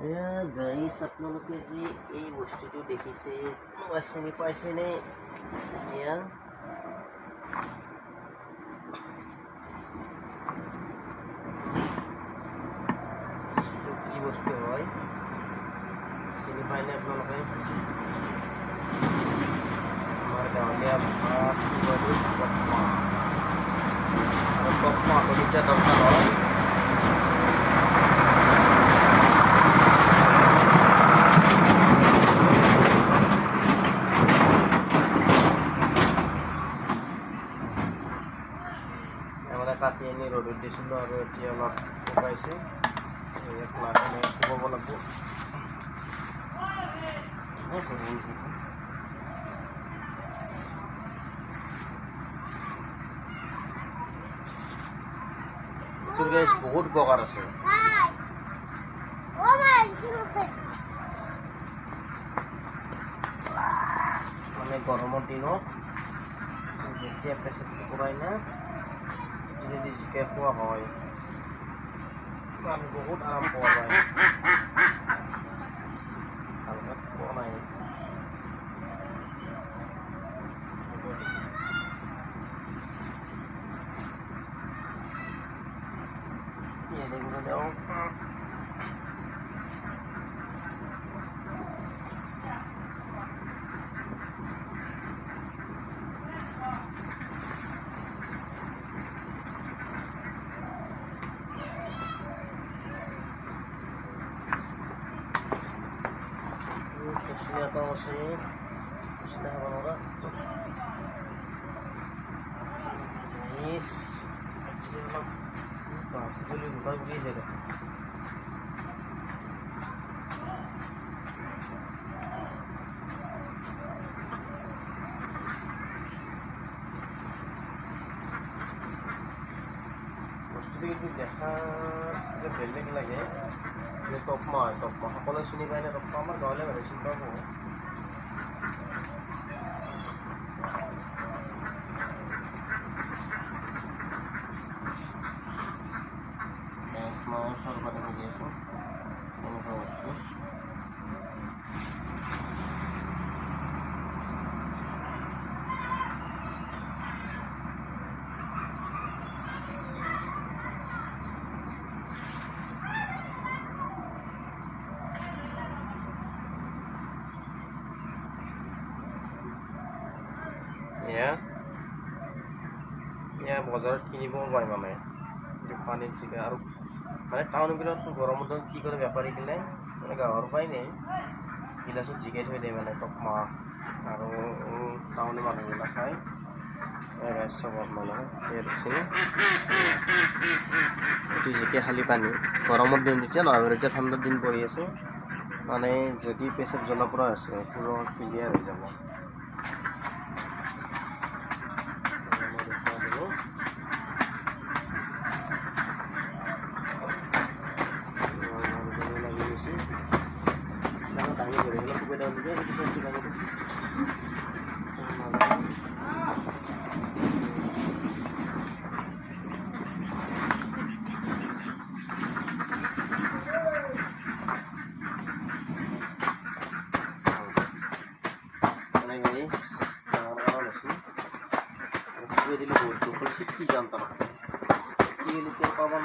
এয়া গাইছ আপোনালোকে যি এই বস্তুটো দেখিছে কোনোবা চিনি পাইছেনে এয়া এইটো কি বস্তু হয় চিনি পায়নে আপোনালোকে আমাৰ গাঁৱলীয়া ভাষাত কি কয় এইটো? টকমা আৰু টকমা কলিতা দৰকাৰ হয় আনি ৰ'দত দিছিলোঁ আৰু এতিয়া অলপ শুকাইছে লাহে শুকাব লাগিব। বহুত উপকাৰ আছে। মানে গৰমৰ দিনত যেতিয়া প্ৰেচাৰটো পৰাই না। খোৱা হয় মানে বহুত আৰাম পোৱা যায় やともし下幅のが。ナイスこういうのだいぶいいじゃない。কিন্তু দেখাত যে বেলেগ লাগে যে টকমা হয় টকমা সকলোৱে চিনি পায় নে? টকমা আমাৰ গাঁৱলীয়া মানুহে চিনি পাব এয়া এয়া বজাৰত কিনিব পায় মানে পানীত চিকে আৰু মানে টাউনবিলাকতো গৰমৰ দিনত কি কৰে বেপাৰীগিলাই মানে গাঁৱৰ পৰাই নেই গিলাচত জিকাই থৈ দিয়ে মানে টকমা আৰু টাউনৰ মানুহবিলাক খায়। এয়া গাছ চাব আপোনালোকে এয়া দেখিছেনে এইটো যেতিয়া খালি পানী। গৰমৰ দিন যেতিয়া নহয় এতিয়া ঠাণ্ডাৰ দিন পৰি আছে। মানে যদি পেচাব জ্বলা পৰা আছে পুরো ক্লিয়ার হয়ে যাব। gue dilebur tuh sih jam terus ini lupa kawan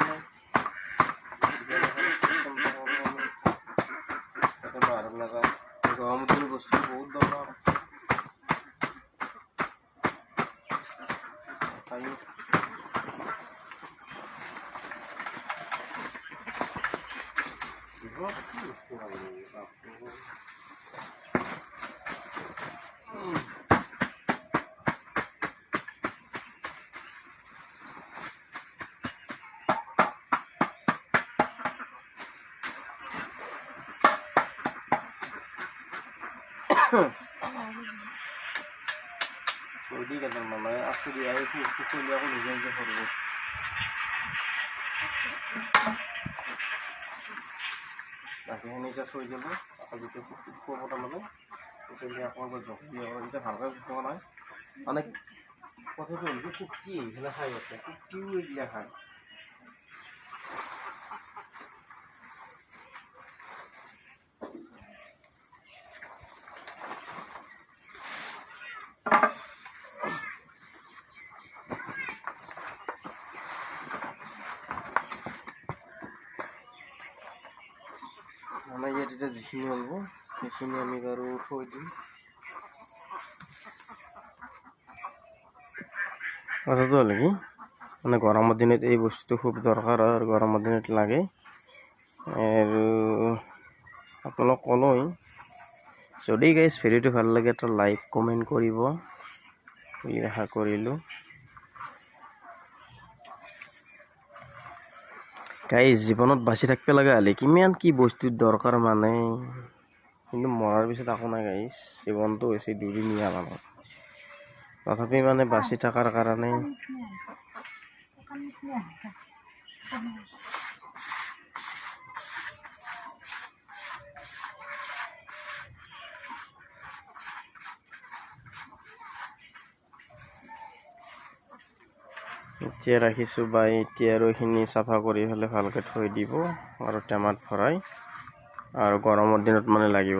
চৰ্দি কেইজন মানে আছো দিয়া এই পুখুৰী আকৌ নিজে নিজে সৰিব বাকীখিনি এতিয়া থৈ দিলোঁ আকৌ যেতিয়া শুকুৱাব তাৰমানে তেতিয়া আকৌ এবাৰ জখি আকৌ এতিয়া ভালকৈ শুকোৱা নাই মানে কথাটো হ'ল কি কুটি এইফালে খাই আছে কুটিও এইগিলা খায় একটা ঝিঙে আনব। ঝিঙে আমি এবার উঠো দিই কথা তো নাকি মানে গরমের দিনত এই বস্তুটো খুব দরকার আর গরমের দিনত লাগে। আর আপোনালোক ক'লোঁই যদি গাইজ ভিডিঅ'টো ভালো লাগে, এটা লাইক কমেণ্ট কৰিব। বুলি আশা কৰিলোঁ। গাইজ জীৱনত বাচি থাকিব লগা হ'লে কিমান কি বস্তুৰ দৰকাৰ মানে। কিন্তু মৰাৰ পিছত একো নাই গাইজ জীৱনটো হৈছে দুদিনীয়া মানে। তথাপি মানে বাচি থকাৰ কাৰণে এতিয়া ৰাখিছোঁ বা এতিয়া আৰু এইখিনি চাফা কৰি পেলাই ভালকৈ থৈ দিব আৰু টেমাত ভৰাই। আৰু গৰমৰ দিনত মানে লাগিব।